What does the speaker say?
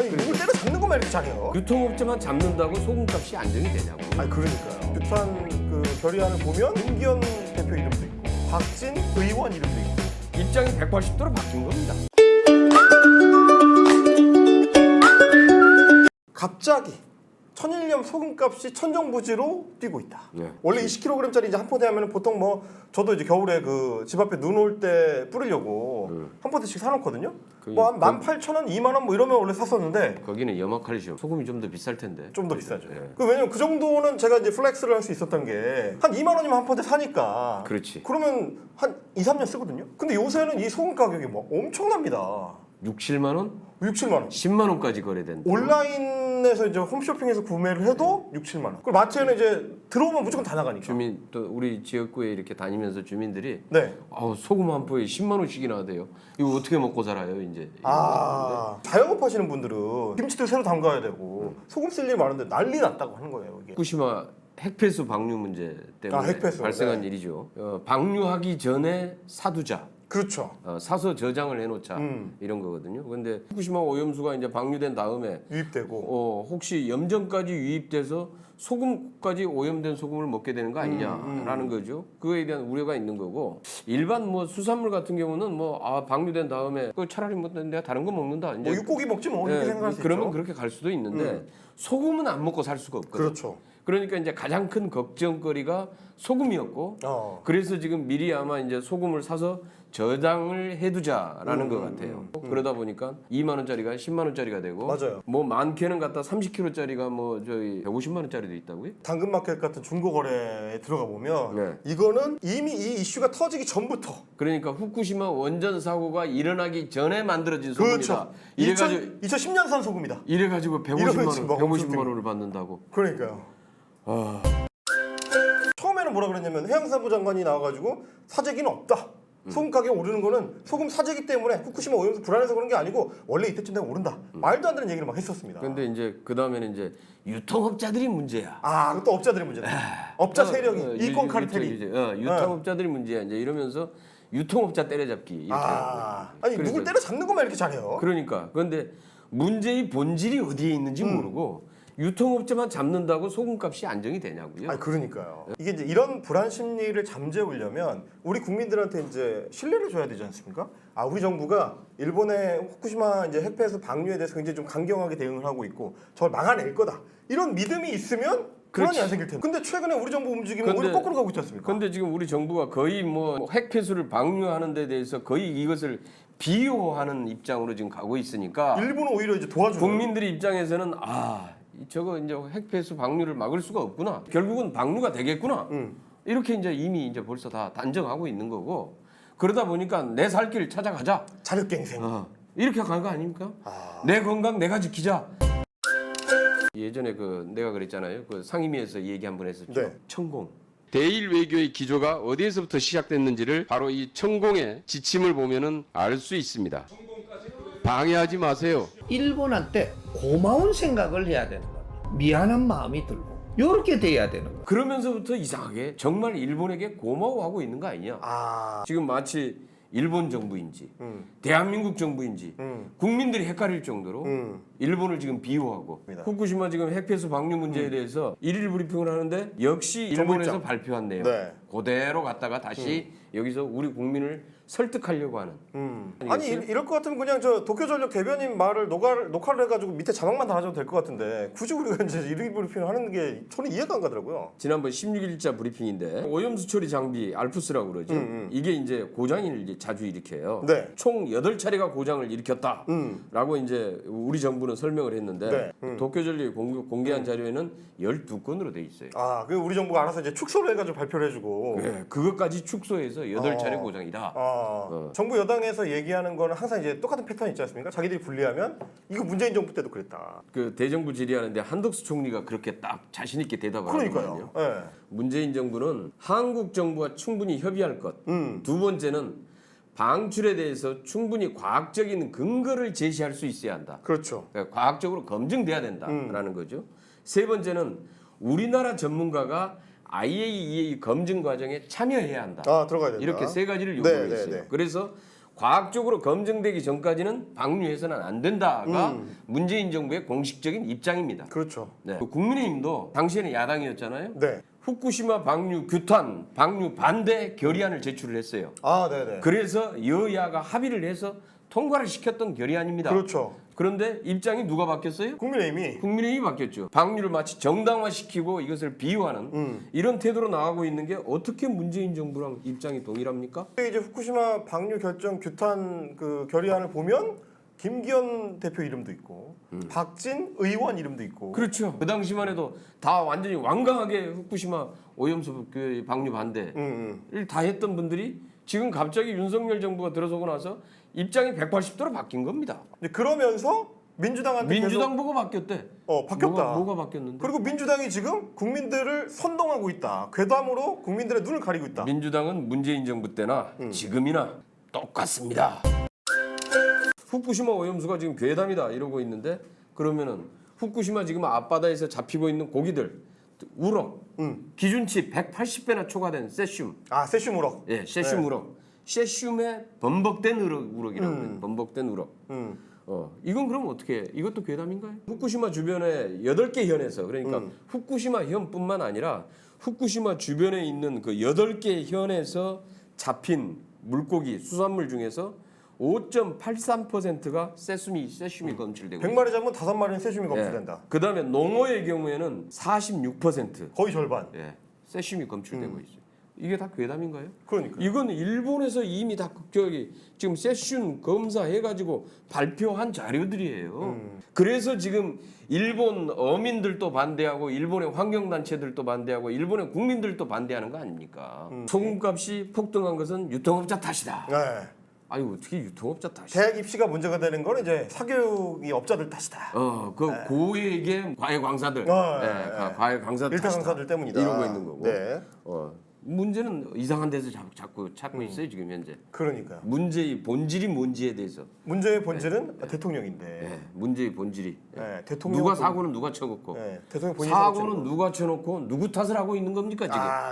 아니 누굴 때려 잡는 것만 이렇게 잘해요. 유통업체만 잡는다고 소금값이 안정이 되냐고. 아니 그러니까요. 규탄 그 결의안을 보면 김기현 대표 이름도 있고 박진 의원 이름도 있고 입장이 180도로 바뀐 겁니다. 갑자기 천일염 소금값이 천정부지로 뛰고 있다. 네. 원래 20kg짜리 이제 한 포대 하면 보통 뭐 저도 이제 겨울에 그 집 앞에 눈 올 때 뿌리려고 음. 한 포대씩 사놓거든요. 그- 뭐 한 18,000원, 2만 원 뭐 이러면 원래 샀었는데 거기는 염화칼슘 소금이 좀 더 비쌀 텐데. 좀 더 비싸죠. 예. 그 왜냐면 그 정도는 제가 이제 플렉스를 할 수 있었던 게 한 2만 원이면 한 포대 사니까. 그렇지. 그러면 한 2, 3년 쓰거든요. 근데 요새는 이 소금 가격이 뭐 엄청납니다. 6, 7만 원, 6, 7만 원. 10만 원까지 거래된다. 온라인 에서 이제 홈쇼핑에서 구매를 해도 6, 7만 원. 그리고 마트에는 이제 들어오면 무조건 다 나가니까. 주민 또 우리 지역구에 이렇게 다니면서 주민들이 네. 아우 소금 한 포에 10만 원씩이나 하대요. 이거 어떻게 먹고 살아요 이제? 아 자영업 하시는 분들은 김치도 새로 담가야 되고 소금 쓸 일이 많은데 난리 났다고 하는 거예요 이게. 후쿠시마 핵폐수 방류 문제 때문에 아, 핵폐수. 발생한 네. 일이죠. 어, 방류하기 전에 사두자. 그렇죠. 어, 사서 저장을 해놓자 음. 이런 거거든요. 근데 후쿠시마 오염수가 이제 방류된 다음에 유입되고. 어, 혹시 염전까지 유입돼서 소금까지 오염된 소금을 먹게 되는 거 아니냐라는 거죠. 그거에 대한 우려가 있는 거고 일반 뭐 수산물 같은 경우는 뭐 아 방류된 다음에 그 차라리 뭐 내가 다른 거 먹는다. 이제 뭐 육고기 먹지 뭐 이렇게 예, 생각할 수 그러면 있죠. 그렇게 갈 수도 있는데 소금은 안 먹고 살 수가 없거든. 그렇죠. 그러니까 이제 가장 큰 걱정거리가 소금이었고 어. 그래서 지금 미리 아마 이제 소금을 사서 저장을 해두자라는 음, 것 같아요. 그러다 보니까 2만 원짜리가 10만 원짜리가 되고 맞아요. 뭐 많게는 갖다 30kg짜리가 뭐 저희 150만 원짜리도 있다고요? 당근마켓 같은 중고 거래에 들어가 보면 네. 이거는 이미 이 이슈가 터지기 전부터 그러니까 후쿠시마 원전 사고가 일어나기 전에 만들어진 소금이다. 그렇죠. 이래가지고 2000, 2010년 소금이다. 이래가지고 150만 이러면 원, 막 150만 원을 받는다고. 그러니까요. 아, 처음에는 뭐라 그랬냐면 해양사부 장관이 나와가지고 사재기는 없다. 음. 소금 가격 오르는 거는 소금 사재기 때문에 후쿠시마 오염수 불안해서 그런 게 아니고 원래 이때쯤 되면 오른다. 말도 안 되는 얘기를 막 했었습니다. 음. 근데 이제 그 다음에는 이제 유통업자들이 문제야. 아, 그것도 업자들의 문제다. 업자 세력이 어, 이권 유- 카르텔이. 유- 유- 어, 유통업자들이 문제야 이제 이러면서 유통업자 때려잡기 이렇게 아. 아니 그래서- 누굴 때려 잡는 것만 이렇게 잘해요. 그러니까 그런데 문제의 본질이 어디에 있는지 음. 모르고 유통업자만 잡는다고 소금값이 안정이 되냐고요. 아니 그러니까요. 이게 이제 이런 불안 심리를 잠재우려면 우리 국민들한테 이제 신뢰를 줘야 되지 않습니까? 아 우리 정부가 일본의 후쿠시마 이제 핵폐수 방류에 대해서 굉장히 좀 강경하게 대응을 하고 있고 저걸 막아낼 거다. 이런 믿음이 있으면 불안이 그렇지. 안 생길 텐데. 근데 최근에 우리 정부 움직임은 근데- 오히려 거꾸로 가고 있지 않습니까? 근데 지금 우리 정부가 거의 뭐 핵폐수를 방류하는 데 대해서 거의 이것을 비호하는 입장으로 지금 가고 있으니까 일본은 오히려 이제 도와주는. 국민들의 입장에서는 아 저거 이제 핵폐수 방류를 막을 수가 없구나. 결국은 방류가 되겠구나. 음. 이렇게 이제 이미 이제 벌써 다 단정하고 있는 거고 그러다 보니까 내 살 길 찾아가자. 자력갱생. 어, 이렇게 간 거 아닙니까? 아. 내 건강 내가 지키자. 예전에 그 내가 그랬잖아요. 그 상임위에서 얘기 한 번 했었죠. 네. 천공. 대일 외교의 기조가 어디에서부터 시작됐는지를 바로 이 천공의 지침을 보면은 알 수 있습니다. 방해하지 마세요. 일본한테 고마운 생각을 해야 되는 겁니다. 미안한 마음이 들고 이렇게 돼야 되는 거예요. 그러면서부터 이상하게 정말 일본에게 고마워하고 있는 거 아니냐? 아. 지금 마치 일본 정부인지 음. 대한민국 정부인지 음. 국민들이 헷갈릴 정도로 음. 일본을 지금 비호하고. 후쿠시마 지금 핵폐수 방류 문제에 대해서 일일 브리핑을 하는데 역시 일본에서 입장. 발표한 내용 네. 그대로 갔다가 다시 여기서 우리 국민을 설득하려고 하는 음. 아니, 이- 이럴 것 같으면 그냥 저 도쿄전력 대변인 말을 녹화를, 녹화를 해가지고 밑에 자막만 달아줘도 될 것 같은데 굳이 우리가 이제 이르기 브리핑을 하는 게 저는 이해가 안 가더라고요. 지난번 16일자 브리핑인데 오염수 처리 장비 알프스라고 그러죠. 음, 음. 이게 이제 고장을 자주 일으켜요. 네. 총 8차례가 고장을 일으켰다. 음. 라고 이제 우리 정부는 설명을 했는데 네. 음. 도쿄전력이 공, 공개 한 자료에는 12건으로 돼 있어요. 아, 그 우리 정부가 알아서 이제 축소를 해가지고 발표를 해주고. 네, 그것까지 축소해서 8차례 어. 고장이다. 아, 어. 정부 여당에서 얘기하는 거는 항상 이제 똑같은 패턴 있지 않습니까? 자기들이 불리하면 이거 문재인 정부 때도 그랬다. 그 대정부 질의하는데 한덕수 총리가 그렇게 딱 자신 있게 대답을 하거든요. 그러니까요. 예. 문재인 정부는 한국 정부와 충분히 협의할 것. 음. 두 번째는 방출에 대해서 충분히 과학적인 근거를 제시할 수 있어야 한다. 그렇죠. 그러니까 과학적으로 검증돼야 된다라는 거죠. 세 번째는 우리나라 전문가가 IAEA 검증 과정에 참여해야 한다. 아, 들어가야 된다. 이렇게 세 가지를 네, 요구를 네, 했어요. 네. 그래서 과학적으로 검증되기 전까지는 방류해서는 안 된다가 음. 문재인 정부의 공식적인 입장입니다. 그렇죠. 네. 그 국민의힘도 당시에는 야당이었잖아요. 네. 후쿠시마 방류 규탄, 방류 반대 결의안을 제출을 했어요. 아, 네, 네. 그래서 여야가 합의를 해서 통과를 시켰던 결의안입니다. 그렇죠. 그런데 입장이 누가 바뀌었어요? 국민의힘이 국민의힘이 바뀌었죠. 방류를 마치 정당화시키고 이것을 비유하는 음. 이런 태도로 나가고 있는 게 어떻게 문재인 정부랑 입장이 동일합니까? 이제 후쿠시마 방류 결정 규탄 그 결의안을 보면 김기현 대표 이름도 있고 박진 의원 이름도 있고 그렇죠. 그 당시만 해도 다 완전히 완강하게 후쿠시마 오염수 그 방류 반대를 음, 음. 다 했던 분들이 지금 갑자기 윤석열 정부가 들어서고 나서 입장이 180도로 바뀐 겁니다. 근데 그러면서 민주당한테 민주당 보고 바뀌었대. 계속, 어 바뀌었다. 뭐가, 뭐가 바뀌었는데? 그리고 민주당이 지금 국민들을 선동하고 있다. 괴담으로 국민들의 눈을 가리고 있다. 민주당은 문재인 정부 때나 음. 지금이나 똑같습니다. 후쿠시마 오염수가 지금 괴담이다 이러고 있는데 그러면은 후쿠시마 지금 앞바다에서 잡히고 있는 고기들 우럭 음. 기준치 180배나 초과된 세슘 아 세슘 우럭. 예 세슘 네. 우럭 세슘에 번복된 우럭, 우럭이라고 음. 번복된 우럭 음. 어 이건 그럼 어떻게 해? 이것도 괴담인가요? 후쿠시마 주변에 8개 현에서 그러니까 음. 후쿠시마 현뿐만 아니라 후쿠시마 주변에 있는 그 8개 현에서 잡힌 물고기 수산물 중에서 5.83%가 세슘이 세슘이 검출되고 100마리 잡으면 다섯 마리는 세슘이 검출된다. 그 다음에 농어의 경우에는 46% 거의 절반. 예, 세슘이 검출되고 음. 있어요. 이게 다 괴담인가요? 그러니까. 이건 일본에서 이미 다 저기 지금 세슘 검사해가지고 발표한 자료들이에요. 음. 그래서 지금 일본 어민들도 반대하고 일본의 환경단체들도 반대하고 일본의 국민들도 반대하는 거 아닙니까? 음. 소금값이 폭등한 것은 유통업자 탓이다. 네. 아유 어떻게 유통업자 탓이? 대학 입시가 문제가 되는 건 이제 사교육이 업자들 탓이다. 어, 그 고액의 과외 강사들, 네. 어, 예, 네. 가- 과외 강사들 일타 탓이다. 강사들 때문이다. 이러고 있는 거고. 네. 어, 문제는 이상한 데서 자꾸, 자꾸 찾고 있어요 지금 현재. 그러니까요. 문제의 본질이 뭔지에 대해서 문제의 본질은 대통령인데. 예, 문제의 본질이 예. 네, 대통령 누가 사고는 누가 쳐놓고 네, 대통령 본인이 사고는 누가 쳐놓고 누구 탓을 하고 있는 겁니까 지금? 아,